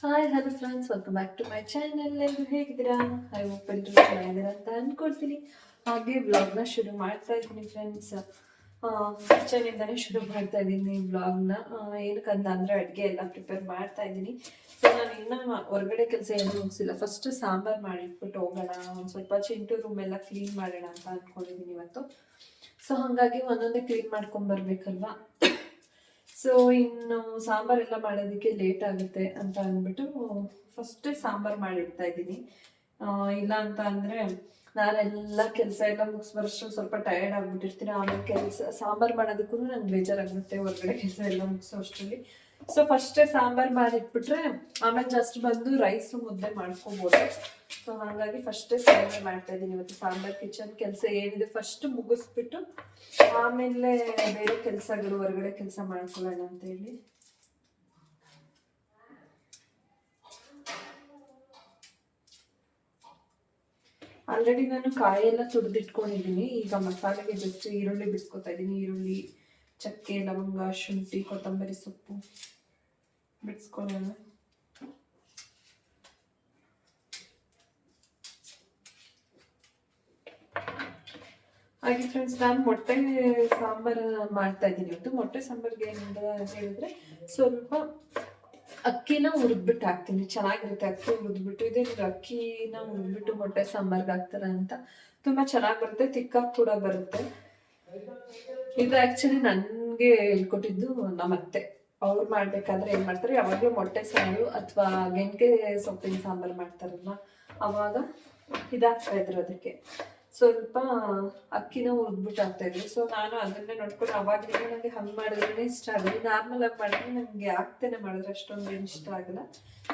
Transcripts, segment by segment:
Hi hello friends welcome back to my channel ಎಲ್ಲರೂ ಹೇಗಿದ್ದೀರಾ? Hi hope ಎಲ್ಲರೂ ಚೆನ್ನಾಗಿದ್ದೀರಾ ಅಂತ ಅಂದ್ಕೊಡ್ತೀನಿ ಹಾಗೆ ವ್ಲಾಗ್ನ ಶುರು ಮಾಡ್ತಾ ಇದ್ದೀನಿ ಫ್ರೆಂಡ್ಸ್ ಕಿಚನಿಂದನೇ ಶುರು ಮಾಡ್ತಾ ಇದ್ದೀನಿ ವ್ಲಾಗ್ನ ಏನಕ್ಕಂತ ಅಂದರೆ ಅಡುಗೆ ಎಲ್ಲ ಪ್ರಿಪೇರ್ ಮಾಡ್ತಾ ಇದ್ದೀನಿ. ಸೊ ನಾನು ಇನ್ನೂ ಹೊರಗಡೆ ಕೆಲಸ ಏನೂ ಮುಗಿಸಿಲ್ಲ. ಫಸ್ಟ್ ಸಾಂಬಾರು ಮಾಡಿಟ್ಬಿಟ್ಟು ಹೋಗೋಣ. ಒಂದು ಸ್ವಲ್ಪ ಚಿಂಟು ರೂಮ್ ಎಲ್ಲ ಕ್ಲೀನ್ ಮಾಡೋಣ ಅಂತ ಅಂದ್ಕೊಂಡಿದ್ದೀನಿ ಇವತ್ತು. ಸೊ ಹಾಗಾಗಿ ಒಂದೊಂದೇ ಕ್ಲೀನ್ ಮಾಡ್ಕೊಂಡ್ ಬರ್ಬೇಕಲ್ವಾ? ಸೊ ಇನ್ನು ಸಾಂಬಾರೆಲ್ಲ ಮಾಡೋದಕ್ಕೆ ಲೇಟ್ ಆಗುತ್ತೆ ಅಂತ ಅಂದ್ಬಿಟ್ಟು ಫಸ್ಟ್ ಸಾಂಬಾರ್ ಮಾಡಿಡ್ತಾ ಇದ್ದೀನಿ. ಇಲ್ಲ ಅಂತ ಅಂದ್ರೆ ನಾನೆಲ್ಲ ಕೆಲಸ ಎಲ್ಲ ಮುಗಿಸ್ ಬರೋಷ್ಟು ಸ್ವಲ್ಪ ಟಯರ್ಡ್ ಆಗ್ಬಿಟ್ಟಿರ್ತೀನಿ. ಆಮೇಲೆ ಕೆಲಸ, ಸಾಂಬಾರ್ ಮಾಡೋದಕ್ಕೂ ನಂಗೆ ಬೇಜಾರಾಗುತ್ತೆ. ಹೊರಗಡೆ ಕೆಲಸ ಎಲ್ಲ ಮುಗಿಸೋ ಅಷ್ಟರಲ್ಲಿ. ಸೊ ಫಸ್ಟೇ ಸಾಂಬಾರ್ ಮಾಡಿಟ್ಬಿಟ್ರೆ ಆಮೇಲೆ ಜಸ್ಟ್ ಬಂದು ರೈಸ್ ಮುದ್ದೆ ಮಾಡ್ಕೊಬೋದು. ಸೊ ಹಾಗಾಗಿ ಫಸ್ಟೇ ಸಾಂಬಾರ್ ಮಾಡ್ತಾ ಇದ್ದೀನಿ ಇವತ್ತು. ಸಾಂಬಾರ್ ಕಿಚನ್ ಕೆಲಸ ಏನಿದೆ ಫಸ್ಟ್ ಮುಗಿಸ್ಬಿಟ್ಟು ಆಮೇಲೆ ಬೇರೆ ಕೆಲಸಗಳು, ಹೊರಗಡೆ ಕೆಲಸ ಮಾಡ್ಕೊಳ್ಳೋಣ ಅಂತ ಹೇಳಿ ಆಲ್ರೆಡಿ ನಾನು ಕಾಯಿ ಎಲ್ಲ ತುಡ್ದಿಟ್ಕೊಂಡಿದ್ದೀನಿ. ಈಗ ಮಸಾಲೆಗೆ ಜಸ್ಟ್ ಈರುಳ್ಳಿ ಬಿಡಿಸ್ಕೊತಾ ಇದ್ದೀನಿ. ಈರುಳ್ಳಿ ಚಕ್ಕೆ, ಲವಂಗ, ಶುಂಠಿ, ಕೊತ್ತಂಬರಿ ಸೊಪ್ಪು ಬಿಡಿಸ್ಕೊಳ್ಳೋಣ ಹಾಗೆ ಫ್ರೆಂಡ್ಸ್ ನಾನು ಮೊಟ್ಟೆ ಸಾಂಬಾರು ಮಾಡ್ತಾ ಇದ್ದೀನಿ. ಇವತ್ತು ಮೊಟ್ಟೆ ಸಾಂಬಾರ್ಗೆ ಏನಂತ ಹೇಳಿದ್ರೆ ಸ್ವಲ್ಪ ಅಕ್ಕಿನ ಹುರಿದ್ಬಿಟ್ಟು ಹಾಕ್ತೀನಿ. ಚೆನ್ನಾಗಿರುತ್ತೆ ಅಕ್ಕಿ ಹುರಿದ್ಬಿಟ್ಟು. ಇದೇ ಅಕ್ಕಿನ ಹುರಿದ್ಬಿಟ್ಟು ಮೊಟ್ಟೆ ಸಾಂಬಾರ್ಗೆ ಹಾಕ್ತಾರ ಅಂತ ತುಂಬಾ ಚೆನ್ನಾಗಿ ಬರುತ್ತೆ, ತಿಕ್ಕಾಗಿ ಕೂಡ ಬರುತ್ತೆ. ಇದು ಆ್ಯಕ್ಚುಲಿ ನನ್ಗೆ ಹೇಳ್ಕೊಟ್ಟಿದ್ದು ನಮ್ಮತ್ತೆ ಅವ್ರು ಮಾಡ್ಬೇಕಾದ್ರೆ ಏನ್ ಮಾಡ್ತಾರೆ? ಯಾವಾಗಲೂ ಮೊಟ್ಟೆ ಸಾರು ಅಥವಾ ಗೆಂಟೆ ಸೊಪ್ಪಿನ ಸಾಂಬಾರು ಮಾಡ್ತಾರಲ್ಲ ಅವಾಗ ಇದಾಗ್ತಾ ಇದ್ರು ಅದಕ್ಕೆ. ಸ್ವಲ್ಪ ಅಕ್ಕಿನ ಹುರಿದ್ಬಿಟ್ಟು ಇದ್ರು. ಸೊ ನಾನು ಅದನ್ನೇ ನೋಡ್ಕೊಂಡು ಅವಾಗಲೇ ನನಗೆ ಹಂಗೆ ಮಾಡಿದ್ರೆ ಇಷ್ಟ ಆಗಲ್ಲ ನಾರ್ಮಲ್ ಆಗಿ ಮಾಡಿದ್ರೆ ನನಗೆ ಆಗ್ತೇನೆ ಮಾಡಿದ್ರೆ ಅಷ್ಟೊಂದು ಇಷ್ಟ ಆಗಲ್ಲ.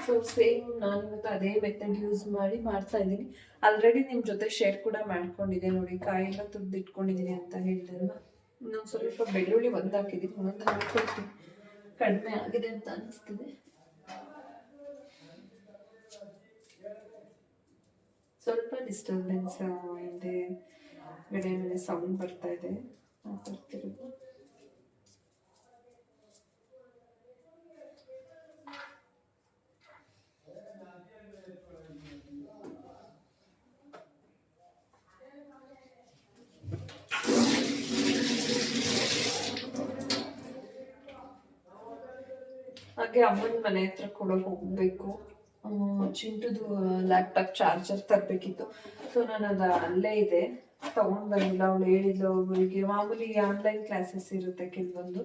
ಸೊ ಸೇಮ್ ನಾನು ಇವತ್ತು ಅದೇ ಮೆಥಡ್ ಯೂಸ್ ಮಾಡಿ ಮಾಡ್ತಾ ಇದ್ದೀನಿ. ಆಲ್ರೆಡಿ ನಿಮ್ಮ ಜೊತೆ ಶೇರ್ ಕೂಡ ಮಾಡ್ಕೊಂಡಿದ್ದೆ ನೋಡಿ, ಕಾಯೆಲ್ಲ ತುರ್ದಿಟ್ಕೊಂಡಿದ್ದೀನಿ ಅಂತ ಹೇಳಿದ್ರಲ್ಲ ಇನ್ನೊಂದು ಸ್ವಲ್ಪ ಬೆಳ್ಳುಳ್ಳಿ ಒಂದು ಹಾಕಿದ್ದೀನಿ. ಒಂದು ಹಾಕೊಳ್ತೀನಿ ಕಡಿಮೆ ಆಗಿದೆ ಅಂತ ಅನಿಸ್ತಿದೆ. ಸ್ವಲ್ಪ ಡಿಸ್ಟರ್ಬೆನ್ಸ್ ಇದೆ. ಗಡೆ ಮೇಲೆ ಸೌಂಡ್ ಬರ್ತಾ ಇದೆ. ಬರ್ತಿರೋದು. ಹಾಗೆ ಅಮ್ಮನ ಮನೆ ಹತ್ರ ಕೂಡ ಹೋಗ್ಬೇಕು. ಚಿಂಟುದು ಲ್ಯಾಪ್ಟಾಪ್ ಚಾರ್ಜರ್ ತರಬೇಕಿತ್ತು. ಸೊ ನಾನು ಅದು ಅಲ್ಲೇ ಇದೆ. ತಗೊಂಡ್ ಬಂದಿಲ್ಲ ಅವಳು ಹೇಳಿದ್ಲು. ಅವಳಿಗೆ ಮಾಮೂಲಿ ಆನ್ಲೈನ್ ಕ್ಲಾಸಸ್ ಇರುತ್ತೆ ಕೆಲವೊಂದು.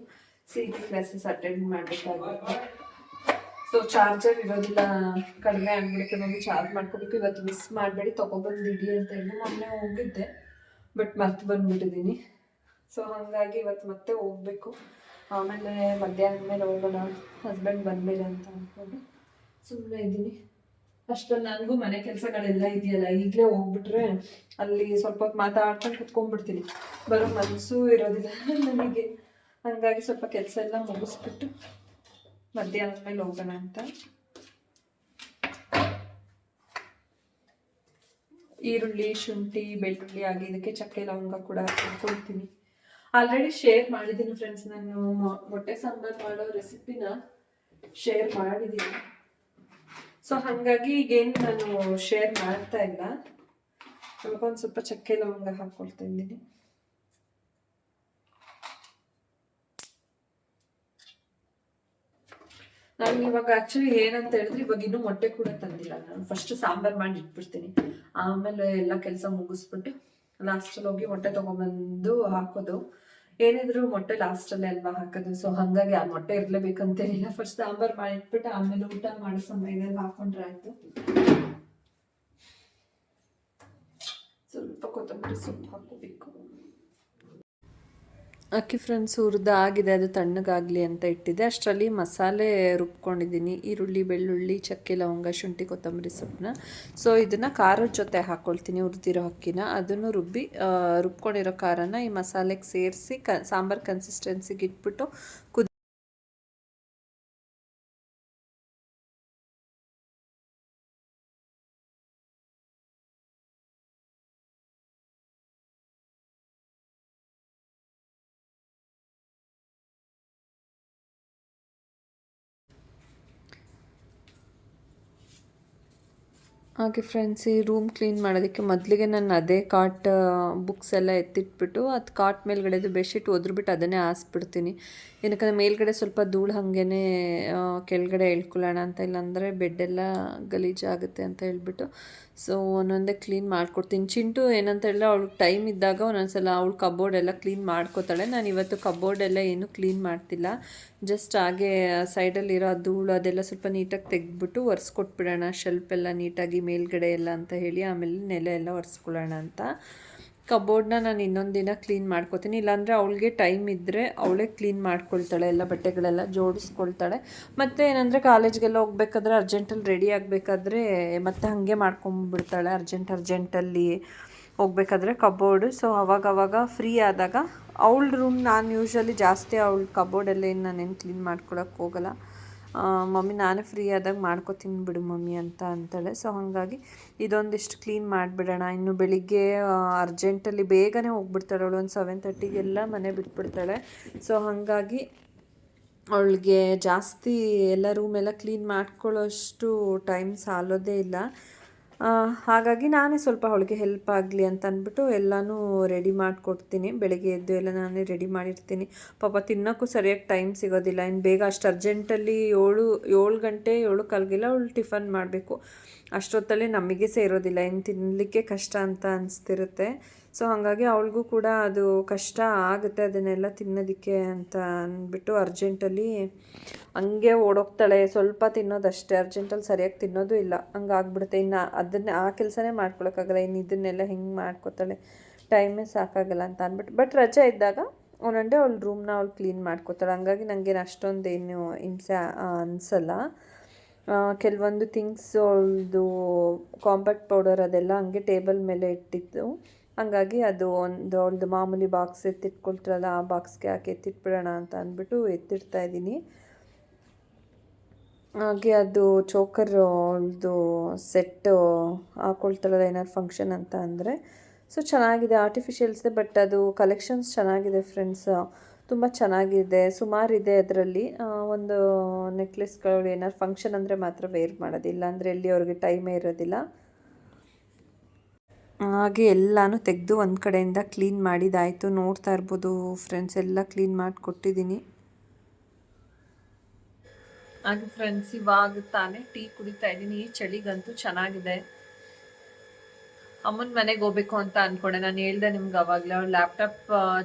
ಸಿ ಟಿ ಕ್ಲಾಸಸ್ ಅಟೆಂಡ್ ಮಾಡಬೇಕಾಗುತ್ತೆ ಸೊ ಚಾರ್ಜರ್ ಇರೋದಿಲ್ಲ. ಕಡಿಮೆ ಆಗ್ಬಿಡುತ್ತೆ. ಮಮ್ಮಿ ಚಾರ್ಜ್ ಮಾಡ್ಕೋಬೇಕು. ಇವತ್ತು ಮಿಸ್ ಮಾಡಬೇಡಿ. ತಗೊಬಂದಿಡಿ ಅಂತ ಹೇಳಿ ಮೊನ್ನೆ ಹೋಗಿದ್ದೆ. ಬಟ್ ಮರ್ತು ಬಂದ್ಬಿಟ್ಟಿದ್ದೀನಿ ಸೊ ಹಾಗಾಗಿ ಇವತ್ತು ಮತ್ತೆ ಹೋಗ್ಬೇಕು. ಆಮೇಲೆ ಮಧ್ಯಾಹ್ನ ಮೇಲೆ ಹೋಗೋಣ. ಹಸ್ಬೆಂಡ್ ಬಂದ್ಮೇಲೆ ಅಂತ ಅಂದ್ಕೊಂಡು ಸುಮ್ಮನೆ ಇದ್ದೀನಿ. ಅಷ್ಟೊಂದು ನನಗೂ ಮನೆ ಕೆಲಸಗಳೆಲ್ಲ ಇದೆಯಲ್ಲ, ಈಗಲೇ ಹೋಗ್ಬಿಟ್ರೆ ಅಲ್ಲಿ ಸ್ವಲ್ಪ ಹೊತ್ತು ಮಾತಾಡ್ಕೊಂಡು ಕುತ್ಕೊಂಡ್ಬಿಡ್ತೀನಿ. ಬರೋ ಮನಸ್ಸು ಇರೋದಿಲ್ಲ ನನಗೆ. ಹಂಗಾಗಿ ಸ್ವಲ್ಪ ಕೆಲಸ ಎಲ್ಲ ಮುಗಿಸ್ಬಿಟ್ಟು ಮಧ್ಯಾಹ್ನದ ಮೇಲೆ ಹೋಗೋಣ ಅಂತ. ಈರುಳ್ಳಿ, ಶುಂಠಿ, ಬೆಳ್ಳುಳ್ಳಿ ಆಗಿ ಇದಕ್ಕೆ ಚಕ್ಕೆ ಲವಂಗ ಕೂಡ ಹಾಕೊಳ್ತೀನಿ ಆಲ್ರೆಡಿ ಶೇರ್ ಮಾಡಿದ್ದೀನಿ ಫ್ರೆಂಡ್ಸ್ ನಾನು ಮೊಟ್ಟೆ ಸಾಂಬಾರ್ ಮಾಡೋ ರೆಸಿಪಿನ ಶೇರ್ ಮಾಡಿದ್ದೀನಿ. ಸೊ ಹಾಗಾಗಿ ಈಗೇನು ನಾನು ಶೇರ್ ಮಾಡ್ತಾ ಇಲ್ಲ. ಒಂದು ಸ್ವಲ್ಪ ಚಕ್ಕೆ ಲವಂಗ ಹಾಕೊಳ್ತಾ ಇದ್ದೀನಿ. ನಾನು ಇವಾಗ ಆಕ್ಚುಲಿ ಏನಂತ ಹೇಳಿದ್ರೆ ಇವಾಗ ಇನ್ನೂ ಮೊಟ್ಟೆ ಕೂಡ ತಂದಿಲ್ಲ. ನಾನು ಫಸ್ಟ್ ಸಾಂಬಾರ್ ಮಾಡಿ ಇಟ್ಬಿಡ್ತೀನಿ. ಆಮೇಲೆ ಎಲ್ಲ ಕೆಲಸ ಮುಗಿಸ್ಬಿಟ್ಟು ಲಾಸ್ಟಲ್ಲಿ ಹೋಗಿ ಮೊಟ್ಟೆ ತಗೊಂಬಂದು ಹಾಕೋದು. ಏನಿದ್ರು ಮೊಟ್ಟೆ ಲಾಸ್ಟಲ್ಲೇ ಅಲ್ವಾ ಹಾಕೋದು. ಸೊ ಹಾಗಾಗಿ ಆ ಮೊಟ್ಟೆ ಇರ್ಲೇಬೇಕಂತೇನಿಲ್ಲ. ಫಸ್ಟ್ ಸಾಂಬಾರ್ ಮಾಡಿಟ್ಬಿಟ್ಟು ಆಮೇಲೆ ಊಟ ಮಾಡೋ ಸಮಯದಲ್ಲಿ ಹಾಕೊಂಡ್ರೆ ಆಯ್ತು. ಸ್ವಲ್ಪ ಕೊತ್ತಂಬರಿ ಸೊಪ್ಪು ಹಾಕೋಬೇಕು. ಅಕ್ಕಿ ಫ್ರೆಂಡ್ಸ್ ಹುರಿದ ಆಗಿದೆ ಅದು ತಣ್ಣಗಾಗಲಿ ಅಂತ ಇಟ್ಟಿದ್ದೆ ಅಷ್ಟರಲ್ಲಿ ಮಸಾಲೆ ರುಬ್ಕೊಂಡಿದ್ದೀನಿ. ಈರುಳ್ಳಿ, ಬೆಳ್ಳುಳ್ಳಿ, ಚಕ್ಕೆ, ಲವಂಗ, ಶುಂಠಿ, ಕೊತ್ತಂಬರಿ ಸೊಪ್ಪನ್ನ. ಸೊ ಇದನ್ನು ಖಾರದ ಜೊತೆ ಹಾಕ್ಕೊಳ್ತೀನಿ ಹುರಿದಿರೋ ಅಕ್ಕಿನ. ಅದನ್ನು ರುಬ್ಬಿ ರುಬ್ಕೊಂಡಿರೋ ಖಾರನ ಈ ಮಸಾಲೆಗೆ ಸೇರಿಸಿ ಕ, ಸಾಂಬಾರ್ ಕನ್ಸಿಸ್ಟೆನ್ಸಿಗೆ ಇಟ್ಬಿಟ್ಟು ಹಾಗೆ ಫ್ರೆಂಡ್ಸ್ ಈ ರೂಮ್ ಕ್ಲೀನ್ ಮಾಡೋದಕ್ಕೆ ಮೊದಲಿಗೆ ನಾನು ಅದೇ ಕಾಟ್ ಬುಕ್ಸ್ ಎಲ್ಲ ಎತ್ತಿಟ್ಬಿಟ್ಟು ಅದು ಕಾಟ್ ಮೇಲ್ಗಡೆದು ಬೆಡ್ಶೀಟ್ ಒದ್ರುಬಿಟ್ಟು ಅದನ್ನೇ ಹಾಸ್ಬಿಡ್ತೀನಿ. ಏನಕ್ಕಂದ್ರೆ ಮೇಲ್ಗಡೆ ಸ್ವಲ್ಪ ಧೂಳು ಹಾಗೇ ಕೆಳಗಡೆ ಇಳ್ಕೊಳ್ಳೋಣ ಅಂತ ಇಲ್ಲಾಂದರೆ ಬೆಡ್ಡೆಲ್ಲ ಗಲೀಜಾಗುತ್ತೆ ಅಂತ ಹೇಳ್ಬಿಟ್ಟು. ಸೊ ಒಂದೊಂದೇ ಕ್ಲೀನ್ ಮಾಡ್ಕೊಡ್ತೀನಿ. ಚಿಂಟು ಏನಂತ ಹೇಳಿದ್ರೆ ಅವಳು ಟೈಮ್ ಇದ್ದಾಗ ಒಂದೊಂದ್ಸಲ ಅವಳು ಕಬೋರ್ಡ್ ಎಲ್ಲ ಕ್ಲೀನ್ ಮಾಡ್ಕೋತಾಳೆ. ನಾನು ಇವತ್ತು ಕಬೋರ್ಡೆಲ್ಲ ಏನೂ ಕ್ಲೀನ್ ಮಾಡ್ತಿಲ್ಲ. ಜಸ್ಟ್ ಹಾಗೆ ಸೈಡಲ್ಲಿರೋ ಧೂಳು ಅದೆಲ್ಲ ಸ್ವಲ್ಪ ನೀಟಾಗಿ ತೆಗೆದ್ಬಿಟ್ಟು ಒರೆಸ್ಕೊಟ್ಬಿಡೋಣ. ಶೆಲ್ಫ್ ಎಲ್ಲ ನೀಟಾಗಿ ಮೇಲ್ಗಡೆ ಎಲ್ಲ ಅಂತ ಹೇಳಿ ಆಮೇಲೆ ನೆಲ ಎಲ್ಲ ಒರೆಸ್ಕೊಳ್ಳೋಣ ಅಂತ. ಕಬೋರ್ಡ್ನ ನಾನು ಇನ್ನೊಂದು ದಿನ ಕ್ಲೀನ್ ಮಾಡ್ಕೋತೀನಿ. ಇಲ್ಲಾಂದರೆ ಅವಳಿಗೆ ಟೈಮ್ ಇದ್ದರೆ ಅವಳೇ ಕ್ಲೀನ್ ಮಾಡ್ಕೊಳ್ತಾಳೆ, ಎಲ್ಲ ಬಟ್ಟೆಗಳೆಲ್ಲ ಜೋಡಿಸ್ಕೊಳ್ತಾಳೆ. ಮತ್ತು ಏನಂದರೆ ಕಾಲೇಜ್ಗೆಲ್ಲ ಹೋಗ್ಬೇಕಾದ್ರೆ ಅರ್ಜೆಂಟಲ್ಲಿ ರೆಡಿ ಆಗಬೇಕಾದ್ರೆ ಮತ್ತೆ ಹಾಗೆ ಮಾಡ್ಕೊಂಬಿಡ್ತಾಳೆ ಅರ್ಜೆಂಟ್ ಅರ್ಜೆಂಟಲ್ಲಿ ಹೋಗ್ಬೇಕಾದ್ರೆ ಕಬೋರ್ಡು. ಸೊ, ಅವಾಗವಾಗ ಅವಾಗ ಫ್ರೀ ಆದಾಗ ಅವಳ ರೂಮ್ ನಾನು ಯೂಶ್ವಲಿ ಜಾಸ್ತಿ ಅವಳ ಕಬೋರ್ಡೆಲ್ಲ ಏನು ನಾನೇನು ಕ್ಲೀನ್ ಮಾಡ್ಕೊಳಕ್ಕೆ ಹೋಗಲ್ಲ. ಮಮ್ಮಿ ನಾನೇ ಫ್ರೀ ಆದಾಗ ಮಾಡ್ಕೊತೀನಿ ಬಿಡು ಮಮ್ಮಿ ಅಂತ ಅಂತಾಳೆ. ಸೊ ಹಾಗಾಗಿ ಇದೊಂದಿಷ್ಟು ಕ್ಲೀನ್ ಮಾಡಿಬಿಡೋಣ. ಇನ್ನು ಬೆಳಿಗ್ಗೆ ಅರ್ಜೆಂಟಲ್ಲಿ ಬೇಗನೆ ಹೋಗ್ಬಿಡ್ತಾಳೆ ಅವಳು. ಒಂದು ಸೆವೆನ್ ತರ್ಟಿಗೆಲ್ಲ ಮನೆ ಬಿಟ್ಬಿಡ್ತಾಳೆ. ಸೊ ಹಾಗಾಗಿ ಅವಳಿಗೆ ಜಾಸ್ತಿ ಎಲ್ಲ ರೂಮೆಲ್ಲ ಕ್ಲೀನ್ ಮಾಡ್ಕೊಳ್ಳೋಷ್ಟು ಟೈಮ್ ಸಾಲೋದೇ ಇಲ್ಲ. ಹಾಗಾಗಿ ನಾನೇ ಸ್ವಲ್ಪ ಅವಳಿಗೆ ಹೆಲ್ಪ್ ಆಗಲಿ ಅಂತ ಅಂದ್ಬಿಟ್ಟು ಎಲ್ಲನೂ ರೆಡಿ ಮಾಡಿಕೊಡ್ತೀನಿ. ಬೆಳಗ್ಗೆ ಎದ್ದು ಎಲ್ಲ ನಾನೇ ರೆಡಿ ಮಾಡಿರ್ತೀನಿ. ಪಾಪ ತಿನ್ನೋಕ್ಕೂ ಸರಿಯಾಗಿ ಟೈಮ್ ಸಿಗೋದಿಲ್ಲ. ಇನ್ನು ಬೇಗ ಅಷ್ಟು ಅರ್ಜೆಂಟಲ್ಲಿ ಏಳು ಏಳು ಗಂಟೆ, ಏಳು ಕಾಲ್ಗೆಲ್ಲ ಅವಳು ಟಿಫನ್ ಮಾಡಬೇಕು. ಅಷ್ಟೊತ್ತಲ್ಲಿ ನಮಗೆ ಸೇರೋದಿಲ್ಲ. ಇನ್ನು ತಿನ್ನಲಿಕ್ಕೆ ಕಷ್ಟ ಅಂತ ಅನಿಸ್ತಿರುತ್ತೆ. ಸೊ ಹಾಗಾಗಿ ಅವಳಿಗೂ ಕೂಡ ಅದು ಕಷ್ಟ ಆಗುತ್ತೆ ಅದನ್ನೆಲ್ಲ ತಿನ್ನೋದಕ್ಕೆ ಅಂತ ಅಂದ್ಬಿಟ್ಟು ಅರ್ಜೆಂಟಲ್ಲಿ ಹಂಗೆ ಓಡೋಗ್ತಾಳೆ. ಸ್ವಲ್ಪ ತಿನ್ನೋದಷ್ಟೇ. ಅರ್ಜೆಂಟಲ್ಲಿ ಸರಿಯಾಗಿ ತಿನ್ನೋದು ಇಲ್ಲ. ಹಂಗಾಗ್ಬಿಡುತ್ತೆ. ಇನ್ನು ಅದನ್ನೇ ಆ ಕೆಲಸನೇ ಮಾಡ್ಕೊಳಕ್ಕಾಗಲ್ಲ. ಇನ್ನು ಇದನ್ನೆಲ್ಲ ಹೆಂಗೆ ಮಾಡ್ಕೋತಾಳೆ? ಟೈಮೇ ಸಾಕಾಗಲ್ಲ ಅಂತ ಅಂದ್ಬಿಟ್ಟು. ಬಟ್ ರಜೆ ಇದ್ದಾಗ ಒಂದೊಂದೇ ಅವಳು ರೂಮ್ನ ಅವಳು ಕ್ಲೀನ್ ಮಾಡ್ಕೋತಾಳೆ. ಹಂಗಾಗಿ ನನಗೇನು ಅಷ್ಟೊಂದೇನು ಹಿಂಸೆ ಅನಿಸಲ್ಲ. ಕೆಲವೊಂದು ಥಿಂಗ್ಸ್ ಇದು ಕಾಂಪ್ಯಾಕ್ಟ್ ಪೌಡರ್ ಅದೆಲ್ಲ ಹಂಗೆ ಟೇಬಲ್ ಮೇಲೆ ಇಟ್ಟಿತ್ತು ಹಂಗಾಗಿ ಅದು ಒಂದು ಅವಳದು ಮಾಮೂಲಿ ಬಾಕ್ಸ್ ಎತ್ತಿಟ್ಕೊಳ್ತಾರಲ್ಲ, ಆ ಬಾಕ್ಸ್ಗೆ ಹಾಕಿ ಎತ್ತಿಟ್ಬಿಡೋಣ ಅಂತ ಅಂದ್ಬಿಟ್ಟು ಎತ್ತಿಡ್ತಾ ಇದ್ದೀನಿ. ಹಾಗೆ ಅದು ಚೋಕರ್ ಅವಳದು ಸೆಟ್ಟು ಹಾಕೊಳ್ತಾರಲ್ಲ, ಏನಾದ್ರು ಫಂಕ್ಷನ್ ಅಂತ ಅಂದರೆ. ಸೊ ಚೆನ್ನಾಗಿದೆ ಆರ್ಟಿಫಿಷಿಯಲ್ಸ್ ಬಟ್ ಅದು ಕಲೆಕ್ಷನ್ಸ್ ಚೆನ್ನಾಗಿದೆ ಫ್ರೆಂಡ್ಸ್ ತುಂಬ ಚೆನ್ನಾಗಿದೆ, ಸುಮಾರಿದೆ ಅದರಲ್ಲಿ. ಒಂದು ನೆಕ್ಲೆಸ್ಗಳು ಏನಾದ್ರು ಫಂಕ್ಷನ್ ಅಂದರೆ ಮಾತ್ರ ವೇರ್ ಮಾಡೋದಿಲ್ಲ ಅಂದರೆ ಎಲ್ಲಿ ಅವ್ರಿಗೆ ಟೈಮೇ ಇರೋದಿಲ್ಲ. ಹಾಗೆ ಎಲ್ಲನೂ ತೆಗೆದು ಒಂದು ಕಡೆಯಿಂದ ಕ್ಲೀನ್ ಮಾಡಿದಾಯಿತು. ನೋಡ್ತಾ ಇರ್ಬೋದು ಫ್ರೆಂಡ್ಸ್ ಎಲ್ಲ ಕ್ಲೀನ್ ಮಾಡಿ ಕೊಟ್ಟಿದ್ದೀನಿ ಹಾಗೆ ಫ್ರೆಂಡ್ಸ್ ಇವಾಗ ತಾನೇ ಟೀ ಕುಡಿತಾ ಇದ್ದೀನಿ. ಈ ಚಳಿಗಂತೂ ಚೆನ್ನಾಗಿದೆ. ಅಮ್ಮನ ಮನೆಗೆ ಹೋಗ್ಬೇಕು ಅಂತ ಅನ್ಕೊಂಡೆ. ನಾನು ಹೇಳ್ದೆ ನಿಮ್ಗೆ ಅವಾಗಲೇ ಅವ್ಳು ಲ್ಯಾಪ್ಟಾಪ್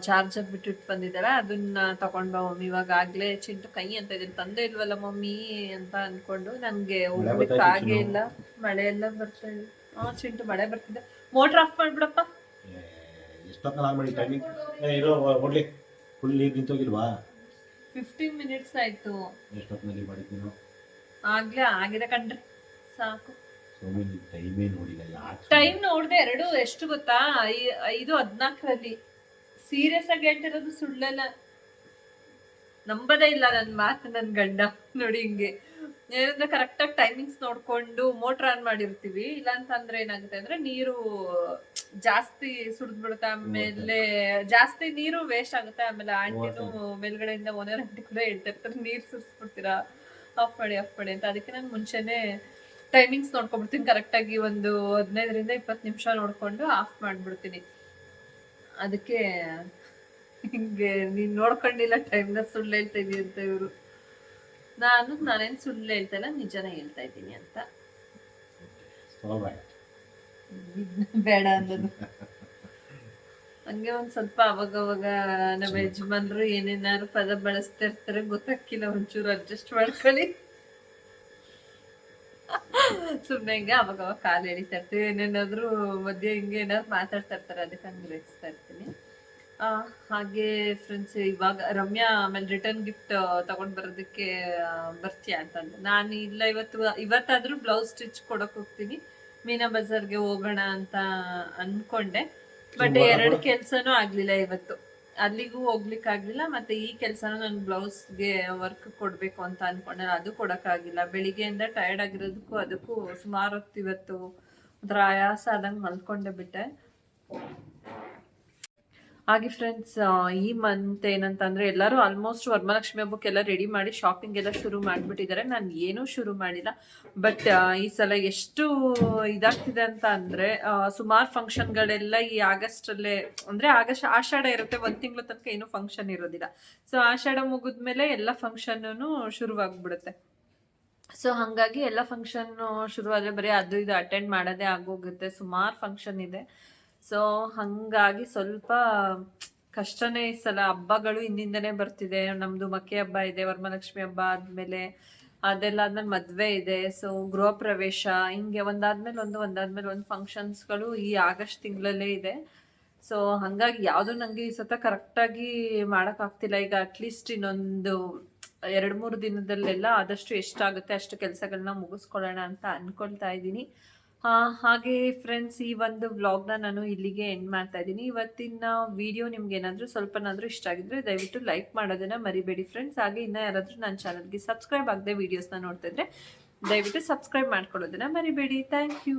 ಚಾರ್ಜರ್ ಬಿಟ್ಟಿಟ್ಟು ಬಂದಿದ್ದಾಳೆ. ಅದನ್ನ ತಗೊಂಡ್ ಬಾ ಮಮ್ಮಿ. ಇವಾಗ ಆಗ್ಲೇ ಚಿಂಟು ಕೈ ಅಂತ ಇದ್ದೀನಿ ತಂದೆ ಇಲ್ವಲ್ಲ ಮಮ್ಮಿ ಅಂತ ಅನ್ಕೊಂಡು ನನ್ಗೆ ಹೋಗ್ಲಿಕ್ಕೆ ಆಗೇ ಇಲ್ಲ. ಮಳೆ ಎಲ್ಲ ಬರ್ತಾ ಇದೆ. ಹಾ ಚಿಂಟು ಮಳೆ ಬರ್ತಿದೆ. ಮೋಟರ್ ಆಫ್ ಮಾಡ್ಬಿಡಪ್ಪ. ಫಿಫ್ಟೀನ್ ಮಿನಿಟ್ಸ್ ಆಯ್ತು. ಆಗ್ಲೇ ಆಗಿದೆ ಕಣ್ರಿ. ಸಾಕು. ಟೈಮೇ ನೋಡಿಲ್ಲ ಯಾಕೆ? ಟೈಮ್ ನೋಡಿದೆ ಎರಡು ಎಷ್ಟು ಗೊತ್ತಾ? ಐ- ಐದು ಹದ್ನಾಲ್ಕರಲ್ಲಿ. ಸೀರಿಯಸ್ ಆಗಿ ಹೇಳ್ತಿರೋದು ಸುಳ್ಳಲ್ಲ. ನಂಬದೇ ಇಲ್ಲ ನನ್ನ ಮಾತು ನನ್ನ ಗಂಡ. ನೋಡಿ ಹಿಂಗೆ. ಏನಂದ್ರೆ ಕರೆಕ್ಟಾಗಿ ಟೈಮಿಂಗ್ಸ್ ನೋಡ್ಕೊಂಡು ಮೋಟರ್ ಆನ್ ಮಾಡಿರ್ತೀವಿ. ಇಲ್ಲ ಅಂತಂದ್ರೆ ಏನಾಗುತ್ತೆ ಅಂದ್ರೆ ನೀರು ಜಾಸ್ತಿ ಸುರಿದ್ಬಿಡುತ್ತೆ ಆಮೇಲೆ ಜಾಸ್ತಿ ನೀರು ವೇಸ್ಟ್ ಆಗುತ್ತೆ. ಆಮೇಲೆ ಆಂಟಿನೂ ಮೇಲ್ಗಡೆಯಿಂದ ಓನರ್ ಆಂಟಿ ಕೂಡ ಹೇಳ್ತಿರ್ತಾರೆ ನೀರು ಸುರಿಸ್ಬಿಡ್ತೀರಾ ಆಫ್ ಮಾಡಿ ಆಫ್ ಮಾಡಿ ಅಂತ. ಅದಕ್ಕೆ ನಾನು ಮುಂಚೆನೆ ಟೈಮಿಂಗ್ಸ್ ನೋಡ್ಕೊಂಡ್ಬಿಡ್ತೀನಿ. ಕರೆಕ್ಟಾಗಿ ಒಂದು ಹದಿನೈದರಿಂದ ಇಪ್ಪತ್ತು ನಿಮಿಷ ನೋಡಿಕೊಂಡು ಆಫ್ ಮಾಡ್ಬಿಡ್ತೀನಿ. ಅದಕ್ಕೆ ಹಿಂಗೆ ನೀನು ನೋಡ್ಕೊಂಡಿಲ್ಲ ಟೈಮ್ನ ಸುಳ್ಳು ಹೇಳ್ತಾ ಇದೀನಿ ಅಂತ ಇವರು. ನಾನು ನಾನೇನು ಸುಳ್ಳು ಹೇಳ್ತಾ ಇಲ್ಲ ನಿಜನ ಹೇಳ್ತಾ ಇದ್ದೀನಿ ಅಂತ. ಬೇಡ ಅನ್ನೋದು ಹಂಗೆ ಒಂದ್ ಸ್ವಲ್ಪ ಅವಾಗ ಅವಾಗ ನಮ್ಮ ಯಜಮಾನ್ರು ಏನೇನಾದ್ರು ಪದ ಬಳಸ್ತಾ ಇರ್ತಾರೆ ಗೊತ್ತಾಗ್ತಿಲ್ಲ ಒಂಚೂರು ಅಡ್ಜಸ್ಟ್ ಮಾಡ್ಕೊಳ್ಳಿ. ಸುಮ್ನೆ ಹಿಂಗೆ ಅವಾಗ ಅವಾಗ ಕಾಲು ಎಳಿತಾ ಇರ್ತೀವಿ. ಏನೇನಾದ್ರು ಮಧ್ಯೆ ಹಿಂಗೆ ಏನಾದ್ರು ಮಾತಾಡ್ತಾ ಇರ್ತಾರೆ ಅದಕ್ಕೆ ಹಂಗೆ ರೇಗಿಸ್ತಾ ಇರ್ತೀನಿ. ಆ, ಹಾಗೆ ಫ್ರೆಂಡ್ಸ್ ಇವಾಗ ರಮ್ಯಾ ಆಮೇಲೆ ರಿಟರ್ನ್ ಗಿಫ್ಟ್ ತಗೊಂಡ್ ಬರೋದಕ್ಕೆ ಬರ್ತೀಯ ಬರ್ತೀಯಾ ಅಂತಂದ್ರೆ ನಾನು ಇಲ್ಲ ಇವತ್ತು ಇವತ್ತಾದ್ರೂ ಬ್ಲೌಸ್ ಸ್ಟಿಚ್ ಕೊಡಕ್ ಹೋಗ್ತೀನಿ. ಮೀನಾ ಬಜಾರ್ಗೆ ಹೋಗೋಣ ಅಂತ ಅನ್ಕೊಂಡೆ. ಬಟ್ ಎರಡು ಕೆಲ್ಸನೂ ಆಗ್ಲಿಲ್ಲ ಇವತ್ತು. ಅಲ್ಲಿಗೂ ಹೋಗ್ಲಿಕ್ಕೆ ಆಗ್ಲಿಲ್ಲ, ಮತ್ತೆ ಈ ಕೆಲಸನೂ ನನ್ ಬ್ಲೌಸ್ಗೆ ವರ್ಕ್ ಕೊಡ್ಬೇಕು ಅಂತ ಅನ್ಕೊಂಡೆ. ಅದು ಕೊಡಕ್ಕಾಗಿಲ್ಲ. ಬೆಳಿಗ್ಗೆಯಿಂದ ಟಯರ್ಡ್ ಆಗಿರೋದಕ್ಕೂ ಅದಕ್ಕೂ ಸುಮಾರು ಹೊತ್ತು ಇವತ್ತು ಒಂಥರ ಆಯಾಸ ಆದಂಗೆ ಮಲ್ಕೊಂಡೆ ಬಿಟ್ಟೆ. ಹಾಗೆ ಫ್ರೆಂಡ್ಸ್ ಈ ಮಂತ್ ಏನಂತಂದ್ರೆ ಎಲ್ಲರೂ ಆಲ್ಮೋಸ್ಟ್ ವರಮಹಾಲಕ್ಷ್ಮಿ ಹಬ್ಬಕ್ಕೆಲ್ಲ ರೆಡಿ ಮಾಡಿ ಶಾಪಿಂಗ್ ಎಲ್ಲ ಶುರು ಮಾಡಿಬಿಟ್ಟಿದ್ದಾರೆ. ನಾನು ಏನೂ ಶುರು ಮಾಡಿಲ್ಲ. ಬಟ್ ಈ ಸಲ ಎಷ್ಟು ಇದಾಗ್ತಿದೆ ಅಂತ ಅಂದ್ರೆ ಸುಮಾರು ಫಂಕ್ಷನ್ಗಳೆಲ್ಲ ಈ ಆಗಸ್ಟಲ್ಲೇ ಅಂದ್ರೆ ಆಗಸ್ಟ್, ಆಷಾಢ ಇರುತ್ತೆ. ಒಂದು ತಿಂಗಳ ತನಕ ಏನೂ ಫಂಕ್ಷನ್ ಇರೋದಿಲ್ಲ. ಸೊ ಆಷಾಢ ಮುಗಿದ್ಮೇಲೆ ಎಲ್ಲ ಶುರು ಶುರುವಾಗ್ಬಿಡುತ್ತೆ. ಸೊ ಹಾಗಾಗಿ ಎಲ್ಲ ಫಂಕ್ಷನ್ ಶುರುವಾದ್ರೆ ಬರೀ ಅದು ಇದು ಅಟೆಂಡ್ ಮಾಡೋದೇ ಆಗೋಗುತ್ತೆ. ಸುಮಾರು ಫಂಕ್ಷನ್ ಇದೆ. ಸೊ ಹಾಗಾಗಿ ಸ್ವಲ್ಪ ಕಷ್ಟನೇ ಈ ಸಲ ಹಬ್ಬಗಳು ಹಿಂದಿಂದನೇ ಬರ್ತಿದೆ. ನಮ್ದು ಮಕ್ಕಿ ಹಬ್ಬ ಇದೆ, ವರಮಹಾಲಕ್ಷ್ಮಿ ಹಬ್ಬ ಆದ್ಮೇಲೆ ಅದೆಲ್ಲ ಆದ್ಮೇಲೆ ಮದ್ವೆ ಇದೆ. ಸೊ ಗೃಹ ಪ್ರವೇಶ, ಹಿಂಗೆ ಒಂದಾದ್ಮೇಲೆ ಒಂದು ಒಂದಾದ್ಮೇಲೆ ಒಂದು ಫಂಕ್ಷನ್ಸ್ಗಳು ಈ ಆಗಸ್ಟ್ ತಿಂಗಳಲ್ಲೇ ಇದೆ. ಸೊ ಹಂಗಾಗಿ ಯಾವುದು ನನಗೆ ಈ ಸತ ಕರೆಕ್ಟಾಗಿ ಮಾಡೋಕ್ಕಾಗ್ತಿಲ್ಲ ಈಗ ಅಟ್ಲೀಸ್ಟ್ ಇನ್ನೊಂದು ಎರಡು, ಮೂರು ದಿನದಲ್ಲೆಲ್ಲ ಆದಷ್ಟು ಎಷ್ಟಾಗುತ್ತೆ ಅಷ್ಟು ಕೆಲಸಗಳನ್ನ ಮುಗಿಸ್ಕೊಳ್ಳೋಣ ಅಂತ ಅನ್ಕೊಳ್ತಾ ಇದ್ದೀನಿ. ಹಾಗೆ ಫ್ರೆಂಡ್ಸ್ ಈ ಒಂದು ವ್ಲಾಗ್ನ ನಾನು ಇಲ್ಲಿಗೆ ಎಂಡ್ ಮಾಡ್ತಾ ಇದ್ದೀನಿ. ಇವತ್ತಿನ ವಿಡಿಯೋ ನಿಮ್ಗೆ ಏನಾದರೂ ಸ್ವಲ್ಪನಾದರೂ ಇಷ್ಟ ಆಗಿದ್ರೆ ದಯವಿಟ್ಟು ಲೈಕ್ ಮಾಡೋದನ್ನ ಮರಿಬೇಡಿ ಫ್ರೆಂಡ್ಸ್ ಹಾಗೆ ಇನ್ನೂ ಯಾರಾದರೂ ನನ್ನ ಚಾನಲ್ಗೆ ಸಬ್ಸ್ಕ್ರೈಬ್ ಆಗದೆ ವೀಡಿಯೋಸ್ನ ನೋಡ್ತಾ ಇದ್ರೆ ದಯವಿಟ್ಟು ಸಬ್ಸ್ಕ್ರೈಬ್ ಮಾಡ್ಕೊಳ್ಳೋದನ್ನ ಮರಿಬೇಡಿ. Thank you